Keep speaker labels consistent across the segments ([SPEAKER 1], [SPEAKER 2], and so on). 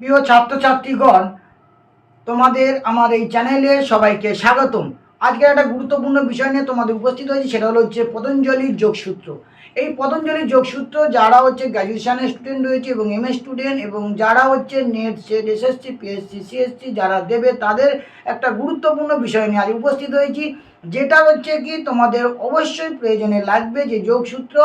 [SPEAKER 1] প্রিয় ছাত্রছাত্রীগণ, তোমাদের আমার এই চ্যানেলে সবাইকে স্বাগতম। আজকে একটা গুরুত্বপূর্ণ বিষয় নিয়ে তোমাদের উপস্থিত হয়েছে, সেটা হলো হচ্ছে পতঞ্জলির যোগসূত্র। এই পতঞ্জলির যোগসূত্র যারা হচ্ছে গ্র্যাজুয়েশনের স্টুডেন্ট রয়েছে এবং এম স্টুডেন্ট এবং যারা হচ্ছে NET SET SSC PSC CSC যারা দেবে, তাদের একটা গুরুত্বপূর্ণ বিষয় নিয়ে আজ উপস্থিত হয়েছি। যেটা হচ্ছে কি, তোমাদের অবশ্যই প্রয়োজনে লাগবে যে যোগসূত্র,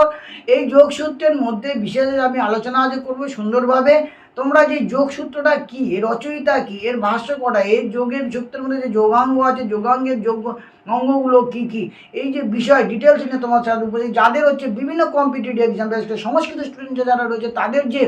[SPEAKER 1] এই যোগসূত্রের মধ্যে বিশেষ আমি আলোচনা আজ করব সুন্দরভাবে। তোমরা যে যোগসূত্রটা কি? এর রচয়িতা কি? এর ভাষ্য কটা? এর যোগের সূত্রের মধ্যে যে যোগাঙ্গ আছে, যোগাঙ্গের যোগ অঙ্গগুলো কি কি? এই যে বিষয় ডিটেলস নিয়ে তোমার সাথে যাদের হচ্ছে বিভিন্ন কম্পিটিটিভ এক্সাম সংস্কৃত স্টুডেন্ট যারা রয়েছে, তাদের যে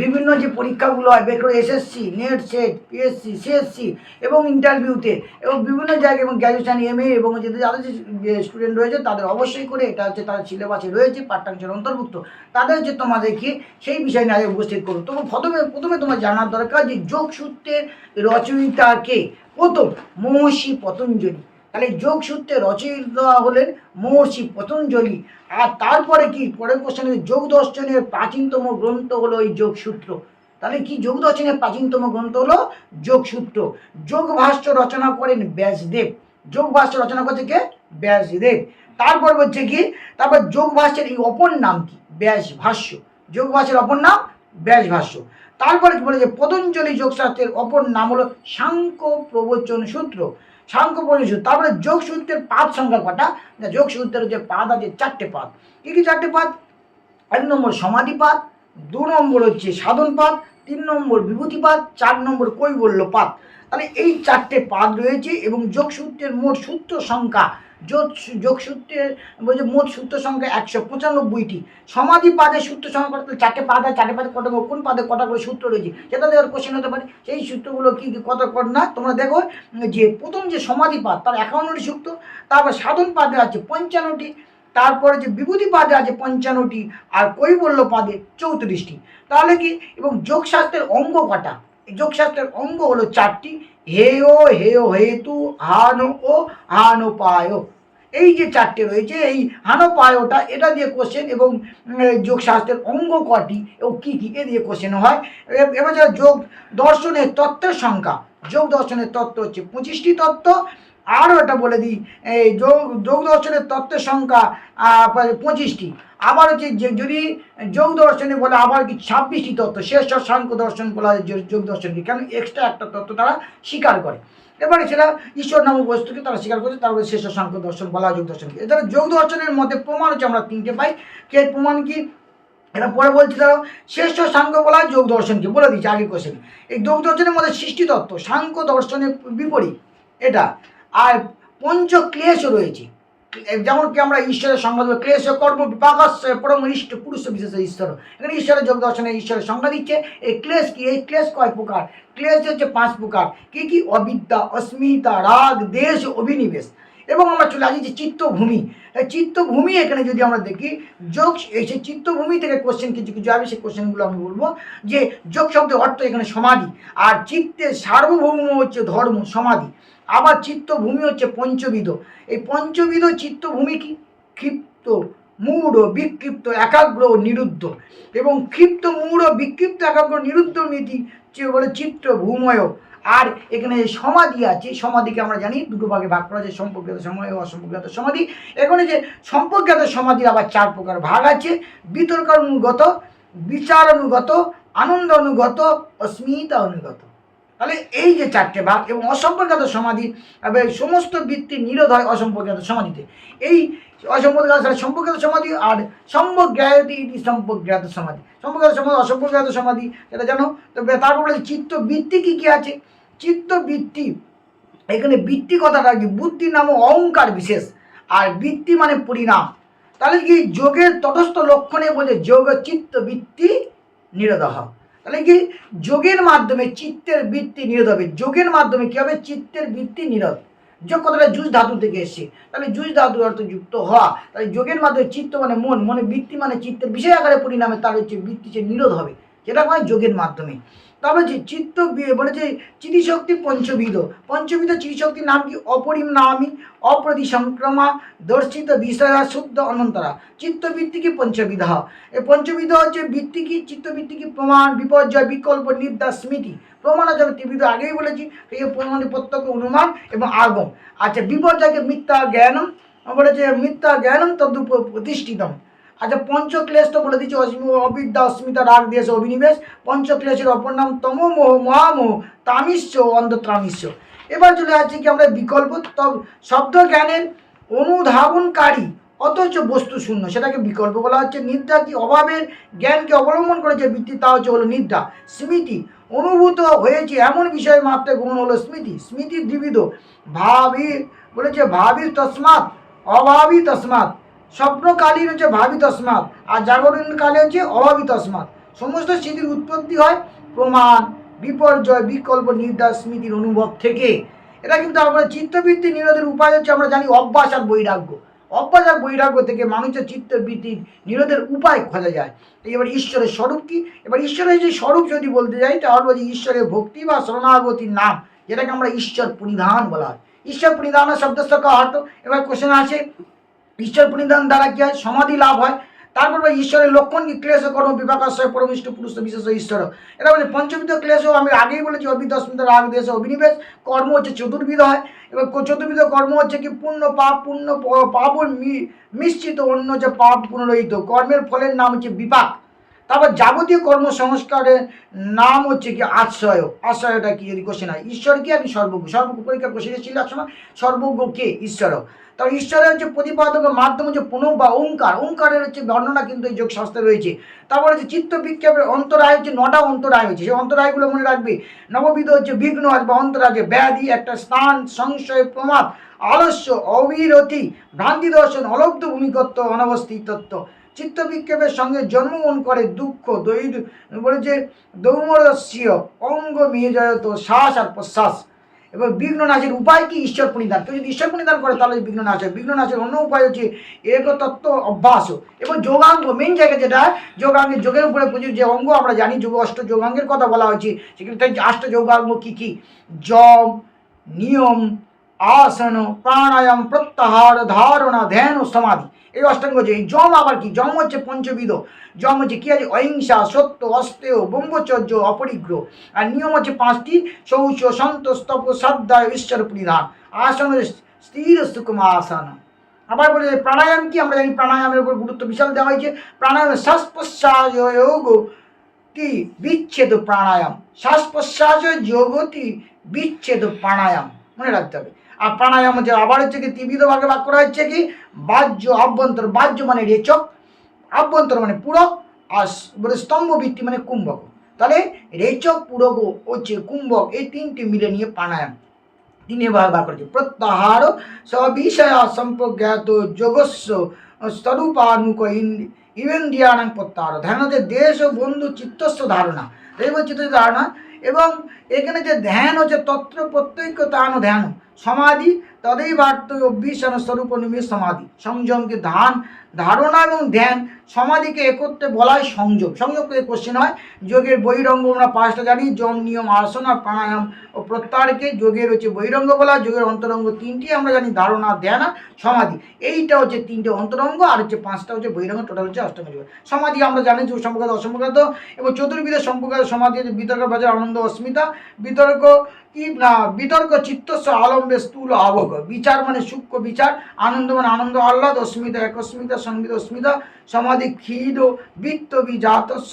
[SPEAKER 1] বিভিন্ন যে পরীক্ষাগুলো হয়, বের করে SSC NET SET PSC CSC এবং ইন্টারভিউতে এবং বিভিন্ন জায়গায় এবং গ্র্যাজুয়েশন এম এ এবং যে যাদের যে স্টুডেন্ট রয়েছে তাদের অবশ্যই করে এটা হচ্ছে তাদের সিলেবাসে রয়েছে, পাঠ্যাংশের অন্তর্ভুক্ত। তাদের হচ্ছে তোমাদেরকে সেই বিষয় নিয়ে আগে উপস্থিত করো। তবে প্রথমে প্রথমে তোমার জানার দরকার যে যোগসূত্রের রচয়িতাকে প্রথম মহর্ষি পতঞ্জলি। তাহলে যোগসূত্রে রচয়িতা হলেন মহর্ষি পতঞ্জলি। আর তারপরে কি? পরের কোশ্চেনে যোগ দর্শনের প্রাচীনতম গ্রন্থ হলো এই যোগসূত্র তাহলে কি যোগ দর্শনের প্রাচীনতম গ্রন্থ হলো যোগসূত্র যোগ ভাষ্য রচনা করেন ব্যাসদেব। যোগ ভাষ্য রচনা করছে কে? ব্যাসদেব। তারপর বলছে কি? তারপর যোগ ভাষ্যের এই অপর নাম কি? ব্যাস ভাষ্য যোগ ভাষ্যের অপর নাম ব্যাস ভাষ্য তারপরে কি বলেছে? পতঞ্জলি যোগশাস্ত্রের অপর নাম হলো সাংখ্য প্রবচন সূত্র সাংখ্য সূত্র তারপরে যোগসূত্রের পাদ সংখ্যা কটা? না যোগসূত্রের যে পাদ আছে, চারটে পাদ। কি কি চারটে পাদ? এক নম্বর সমাধিপাত দু নম্বর হচ্ছে সাধনপাত তিন নম্বর বিভূতিপাত চার নম্বর কৈবল্যপাত তাহলে এই চারটে পাদ রয়েছে এবং যোগসূত্রের মোট সূত্র সংখ্যা যোগ যোগসূত্রের বলছে মোট সূত্র সংখ্যা একশো পঁচানব্বইটি। সমাধি পাদের সূত্র সংখ্যা তাহলে চারটে পাদ চারটে পাদে কটা কোন পাদে কটা করে সূত্র রয়েছে? সেটা দেওয়ার কোশ্চেন হতে পারে। সেই সূত্রগুলো কি কত কত না? তোমরা দেখো, যে প্রথম যে সমাধি পাদ, তার একান্নটি সূত্র, তারপর সাধন পাদে আছে পঞ্চান্নটি, তারপরে যে বিভূতি পাদে আছে পঞ্চান্নটি, আর কৈবল্য পাদে চৌত্রিশটি। তাহলে কি? এবং যোগশাস্ত্রের অঙ্গ কটা? যোগশাস্ত্রের অঙ্গ হলো চারটি। হেয় হেয়, হেতু, হানো, ও হানোপায় এই যে চারটে রয়েছে, এই হানো হানোপায়টা এটা দিয়ে কোশ্চেন এবং যোগশাস্ত্রের অঙ্গ কটি এবং কী কী, এ দিয়ে কোশ্চেন হয়। এবার যোগ দর্শনের তত্ত্বের সংখ্যা, যোগ দর্শনের তত্ত্ব হচ্ছে পঁচিশটি তত্ত্ব। আরও এটা বলে দিই, এই যোগ যোগ দর্শনের তত্ত্বের সংখ্যা পঁচিশটি। আবার হচ্ছে যে, যদি যোগ দর্শনে বলে আবার কি ছাব্বিশটি তত্ত্ব, শেষ সাংখ্য দর্শন বলা যোগ- যোগ দর্শনকে, কেন এক্সট্রা একটা তত্ত্ব তারা স্বীকার করে? এবারে সেটা ঈশ্বর নামক বস্তুকে তারা স্বীকার করছে তারপরে শেষ সাংখ্য দর্শন বলা যোগ দর্শনকে এছাড়া যোগ দর্শনের মধ্যে প্রমাণ হচ্ছে আমরা তিনটে পাই। কে প্রমাণ কি? এটা পরে বলছি তারা শ্রেষ্ঠ সাংখ্য বলা যোগ দর্শনকে, বলে দিচ্ছে আগে কোশ্চেন এই যোগ দর্শনের মধ্যে সৃষ্টি তত্ত্ব, সাংখ্য দর্শনের বিপরীত, এটা। আর পঞ্চ ক্লেশও রয়েছে। যেমন কি আমরা ঈশ্বরের সংজ্ঞা দেবো ক্লেশ, কর্ম, বিপাকস্য, পরম ইষ্ট, পুরুষ, বিশেষ ঈশ্বর। এখানে ঈশ্বরের যোগ দর্শনে ঈশ্বরের সংজ্ঞা দিচ্ছে, এই ক্লেশ কি? এই ক্লেশ কয় প্রকার? ক্লেশ হচ্ছে পাঁচ প্রকার। কি কি? অবিদ্যা, অস্মিতা, রাগ, দেশ, অভিনিবেশ। এবং আমরা চলে আসি যে চিত্তভূমি। চিত্তভূমি এখানে যদি আমরা দেখি, যোগ এই সেই চিত্তভূমি থেকে কোশ্চেন কিছু কিছু আসবে সেই কোশ্চেনগুলো আমি বলব। যে যোগ শব্দের অর্থ এখানে সমাধি, আর চিত্তের সার্বভৌম হচ্ছে ধর্ম, সমাধি। আবার চিত্তভূমি হচ্ছে পঞ্চবিধ। এই পঞ্চবিধ চিত্তভূমি কি? ক্ষিপ্ত, মূঢ়, বিক্ষিপ্ত, একাগ্র নিরুদ্ধ। এবং ক্ষিপ্ত, মূঢ়, বিক্ষিপ্ত, একাগ্র, নিরুদ্ধ নীতি বলে চিত্র ভূময় আর এখানে যে সমাধি আছে, সমাধিকে আমরা জানি, দুটো ভাগে ভাগ করা যায় সম্পর্কিত সমাধি ও অসম্পর্কিত সমাধি। এখানে যে সম্পর্কিত সমাধির আবার চার প্রকার ভাগ আছে বিতর্ক অনুগত বিচার অনুগত আনন্দ অনুগত অস্মিতা অনুগত তাহলে এই যে চারটে ভাগ এবং অসম্পর্কিত সমাধি সমস্ত বৃত্তি নিরোধ হয় অসম্পর্কিত সমাধিতে। এই অসম্পর্কিত সম্পর্কিত সমাধি আর সম্পজ্ঞায়ত ইতি সম্পজ্ঞাত সমাধি। সম্পর্কিত সমাধি অসম্পর্কিত সমাধি, এটা জানো? তবে তারপর বলে চিত্ত বৃত্তি কী কী আছে? চিত্ত বৃত্তি এখানে বৃত্তি কথাটা কি বুদ্ধি নাম অহংকার বিশেষ, আর বৃত্তি মানে পরিণাম। তাহলে কি যোগের তটস্থ লক্ষণে বলে যোগ চিত্ত বৃত্তি নিরোধ তাহলে কি যোগের মাধ্যমে চিত্তের বৃত্তি নিরোধ হবে। যোগের মাধ্যমে কী হবে? চিত্তের বৃত্তি নিরোধ। যোগ কথাটা জুজ ধাতু থেকে এসছে। তাহলে জুজ ধাতু অর্থ যুক্ত হওয়া। তাহলে যোগের মাধ্যমে চিত্ত মানে মন, মনে বৃত্তি মানে চিত্তের বিষয় আকারে পরিণামে তার হচ্ছে বৃত্তি সে নিরোধ হবে। যেটা হয় যোগের মাধ্যমে। তারপরে যে চিত্ত বলে যে চিতিশক্তি পঞ্চবিধ। পঞ্চবিধ চিতিশক্তির নাম কি? অপরিম নামী অপ্রতি সংক্রমা দর্শিত বিষয়া, শুদ্ধ অনন্তরা। চিত্তবৃত্তি কি পঞ্চবিধ? এই পঞ্চবিধ হচ্ছে বৃত্তি কি? চিত্তবৃত্তি কি প্রমাণ, বিপর্যয়, বিকল্প নির্দা স্মৃতি। প্রমাণ আছে, আমি ত্রিবিধ আগেই বলেছি এই প্রমাণে প্রত্যক্ষ অনুমান এবং আগম। আচ্ছা বিপর্যয়কে মিথ্যা জ্ঞানম, বলেছে মিথ্যা জ্ঞানম তদ্রুপ প্রতিষ্ঠিতম। আচ্ছা পঞ্চক্লেশ তো বলে দিচ্ছি অবিদ্যা অস্মিতা রাগ দিয়েছে অভিনিবেশ। পঞ্চক্লেশের অপর নাম তমোমোহ, মহামোহ তামিশ্য অন্ধত্রামিশ্য এবার চলে আসছে কি আমরা বিকল্প শব্দ জ্ঞানের অনুধাবনকারী, অথচ বস্তু শূন্য। সেটাকে বিকল্প বলা হচ্ছে। নিদ্রা কি অভাবের জ্ঞানকে অবলম্বন করেছে? বৃত্তি তা হচ্ছে হলো নিদ্রা। স্মৃতি অনুভূত হয়েছে। এমন বিষয় মাত্রে গ্রহণ হলো স্মৃতি। স্মৃতি দ্বিবিধ। ভাবি বলেছে ভাবি তসমাৎ, অভাবী তসমাৎ। স্বপ্নকালীন হচ্ছে ভাবি তসমাৎ আর জাগরণ কালে হচ্ছে অভাবী তসমাৎ সমস্ত স্মৃতির উৎপত্তি হয় প্রমাণ, বিপর্যয়, বিকল্প নির্দাস স্মৃতির অনুভব থেকে। এটা কিন্তু আমরা চিত্তবৃত্তি নিরোধের উপায় হচ্ছে আমরা জানি অভ্যাস আর বৈরাগ্য। অভ্যাস আর বৈরাগ্য থেকে মানুষের চিত্তবৃত্তি নিরোধের উপায় খোঁজা যায়। এবার ঈশ্বরের স্বরূপ কি? এবার ঈশ্বরের যে স্বরূপ যদি বলতে যাই, তাহলে বলছি ঈশ্বরের ভক্তি বা শরণাগতির নাম, যেটাকে আমরা ঈশ্বর পরিধান বলা হয়। ঈশ্বর পরিধান শব্দস্থ হয়তো এবার কোশ্চেন আছে ঈশ্বর পরিধান দ্বারা কি হয়? সমাধি লাভ হয়। তারপর ঈশ্বরের লক্ষণ কি? ক্লেশ কর্ম, বিপাকাশয়, পরমিষ্ট পুরুষ, বিশেষ ঈশ্বর। এটা বলে পঞ্চবিধ ক্লেশ আমি আগেই বলেছি অবিদস্মিত রাগ, দেশ অভিনিবেশ কর্ম হচ্ছে চতুর্বিধ হয়। এবার কো- চতুর্বিধ কর্ম হচ্ছে কি? পূর্ণ পাপ পূর্ণ পাপ মিশ্রিত, অন্য যে পাপ পুনরহিত। কর্মের ফলের নাম হচ্ছে বিপাক। তারপর যাবতীয় কর্ম সংস্কারের নাম হচ্ছে কি? আশ্রয়। আশ্রয়টা কি? কোশ্চেন হয়, ঈশ্বর কি? আপনি সর্বজ্ঞ সর্বজ্ঞ পরীক্ষা কোশ্চেন ছিল এক সময়। সর্বজ্ঞ কে? ঈশ্বর। তার ঈশ্বরের হচ্ছে প্রতিপাদক মাধ্যম হচ্ছে পুনঃ বা ওঙ্কার। ওঙ্কারের হচ্ছে বর্ণনা কিন্তু এই যোগ শাস্ত্রে রয়েছে। তারপরে হচ্ছে চিত্ত বিক্ষেপের অন্তরায় হচ্ছে নটা অন্তরায় হয়েছে সেই অন্তরায়গুলো মনে রাখবে। নববিধ হচ্ছে বিঘ্ন বা অন্তরায় ব্যাধি, একটা স্থান, সংশয়, প্রমাদ, আলস্য, অবিরতি, ভ্রান্তি দর্শন, অলব্ধ ভূমিকত্ব অনবস্থিত তত্ত্ব। চিত্ত বিক্ষেপের সঙ্গে জন্মগ্রহণ করে দুঃখ দৈর বলেছে দৌমরস্য অঙ্গ মেয়ে জয়ত শ্বাস আর প্রশ্বাস। এবার বিঘ্ন নাশের উপায় কি? ঈশ্বর পরিধান কেউ যদি ঈশ্বর পরিধান করে, তাহলে বিঘ্ন নাশ হয় বিঘ্ন নাশের অন্য উপায় হচ্ছে একতত্ত্ব অভ্যাস। এবং যোগাঙ্গ মেন জায়গা যেটা, যোগাঙ্গের যোগের উপরে প্রচুর যে অঙ্গ, আমরা জানি যোগ, অষ্ট যোগাঙ্গের কথা বলা হয়েছে। সেখানে তাই অষ্ট যোগাঙ্গ কী কী? জম, নিয়ম, আসন, প্রাণায়াম, প্রত্যাহার, ধারণা, ধ্যান ও সমাধি। এই অষ্টাঙ্গ যে যম আবার কি? যম হচ্ছে পঞ্চবিধ। যম হচ্ছে কি আছে? অহিংসা, সত্য অস্তেয় ব্রহ্মচর্য, অপরিগ্রহ। আর নিয়ম হচ্ছে পাঁচটি শৌচ সন্তোষ তপ শ্রদ্ধা, ঈশ্বর, পরিধান। আসন স্থির সুকুম আসন। আবার বলে প্রাণায়াম কি? আমরা জানি প্রাণায়ামের উপর গুরুত্ব বিশাল দেওয়া হয়েছে। প্রাণায়াম শ্বাস প্রশ্বাস যোগ কি বিচ্ছেদ প্রাণায়াম। শ্বাস প্রশ্বাস যোগতি বিচ্ছেদ প্রাণায়াম। মনে রাখতে হবে। আর প্রাণায়াম হচ্ছে আবার হচ্ছে কি ত্রিবিধ ভাগে ভাগ করা হচ্ছে কি? বাহ্য আভ্যন্তর, বাহ্য মানে রেচক আভ্যন্তর মানে পূরক আর স্তম্ভ ভিত্তি মানে কুম্ভক। তাহলে রেচক, পূরক হচ্ছে কুম্ভক এই তিনটি মিলে নিয়ে প্রাণায়াম। তিনি ভাগ ভাগ করেছে প্রত্যাহার সবিষয়া সম্প্রজ্ঞাত যোগস্ব স্তরূপানুক ইন্দ্রিয়ানাং প্রত্যাহার। ধ্যান হচ্ছে দেশ ও বন্ধু চিত্তস্ব ধারণা। দেব চিত্ত ধারণা এবং এখানে যে ধ্যান হচ্ছে তত্র প্রত্যক্ষ তান ধ্যান। সমাধি, তদেই বার্ত অভ্যিষণ স্বরূপ নিমেষ সমাধি। সংযমকে ধান, ধারণা এবং ধ্যান, সমাধিকে একত্রে বলা হয় সংযোগ সংযোগ করে কোশ্চেন হয়, যোগের বহিরঙ্গ আমরা পাঁচটা জানি যম নিয়ম, আসন আর প্রাণায়াম ও প্রত্যাহারকে যোগের হচ্ছে বহিরঙ্গ বলা, যোগের অন্তরঙ্গ তিনটি আমরা জানি, ধারণা, ধ্যান আর সমাধি। এইটা হচ্ছে তিনটে অন্তরঙ্গ আর হচ্ছে পাঁচটা হচ্ছে বহিরঙ্গ টোটাল হচ্ছে অষ্টম যোগ। সমাধি আমরা জানি, যোগ সম্পর্কাত অসম্পর্কাত এবং চতুর্বিধ সম্পর্কাত সমাধি হচ্ছে বিতর্ক বাজার আনন্দ, অস্মিতা। বিতর্ক কি, না, বিতর্ক চিত্তস্ব আলম্বে স্থূল আবহ বিচার মানে সূক্ষ্ম বিচার, আনন্দ মানে আনন্দ আহ্লাদ, অস্মিতা একস্মিতা সংবিত অস্মিতা, সমাধি ক্ষীর বৃত্ত বিজাতস্য,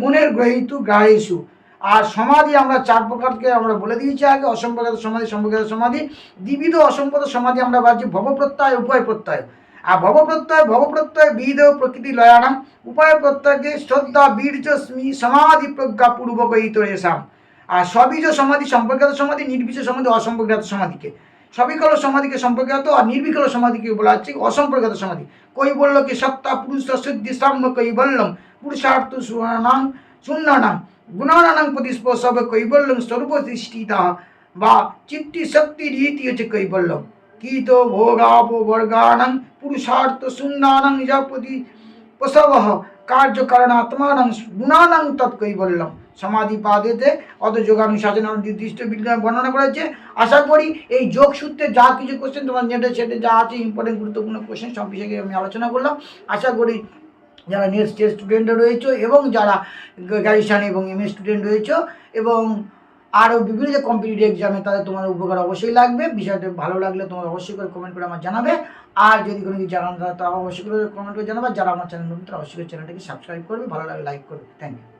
[SPEAKER 1] মনের গ্রহিত গ্রাহেশু আর সমাধি আমরা চার প্রকারকে আমরা বলে দিয়েছি আগে অসম্পর্কাত সমাধি সম্পর্কাত সমাধি, দ্বিবিধ অসম্পদ সমাধি আমরা ভাবছি ভবপ্রত্যয় উভয় প্রত্যয়। আর ভবপ্রত্যয় ভবপ্রত্যয় বিধ, প্রকৃতি, লয়ানাম, উপায় প্রত্যয়কে শ্রদ্ধা, বীর্য, স্মি, সমাধি, প্রজ্ঞা, পূর্বক, ইতরেশাম। আর সবীজ সমাধি, সম্পর্কিত সমাধি নির্বিষ সমাধি, অসম্পর্কিত সমাধিকে। সবিকল সমাধিকে সম্পর্কিত আর নির্বিকল সমাধিকে বলা হচ্ছে অসম্পর্কিত সমাধি। কই বলল কি সত্তা পুরুষ সিদ্ধি সাম্য কই বললাম, পুরুষার্থ সুনাং শূন্যানাং গুণানাং প্রতিস্পর্শব কই বললাম স্বরূপ সৃষ্টিতা বা চিত্তি শক্তি রীতি হচ্ছে কই বললাম। কীত ভোগাপ বর্গানাং, পুরুষার্থ শূন্যানাং যা প্রতি প্রসব কার্যকারণ আত্মানাং, গুণানাং তৎকই বললাম। সমাধি পাদেতে অত যোগানুশাসন নির্দিষ্ট বিজ্ঞান বর্ণনা করেছে। আশা করি এই যোগ সূত্রে যা কিছু কোশ্চেন তোমার নেটে সেটে যা আছে ইম্পর্টেন্ট গুরুত্বপূর্ণ কোশ্চেন সব বিষয়ে আমি আলোচনা করলাম। আশা করি যারা নেট স্টেট স্টুডেন্ট রয়েছে এবং যারা গ্র্যাজুয়েশন এবং এম স্টুডেন্ট রয়েছে এবং আরও বিভিন্ন যে কম্পিটিটিভ এক্সামে তাদের তোমার উপকার অবশ্যই লাগবে। বিষয়টা ভালো লাগলে তোমার অবশ্যই করে কমেন্ট করে আমার জানাবে। আর যদি কোনো কিছু জানানো তারা অবশ্যই করে কমেন্ট করে জানাবে। যারা আমার চ্যানেল নতুন তারা অবশ্যই চ্যানেলটাকে সাবস্ক্রাইব করবে। ভালো লাগলে লাইক করবে। Thank you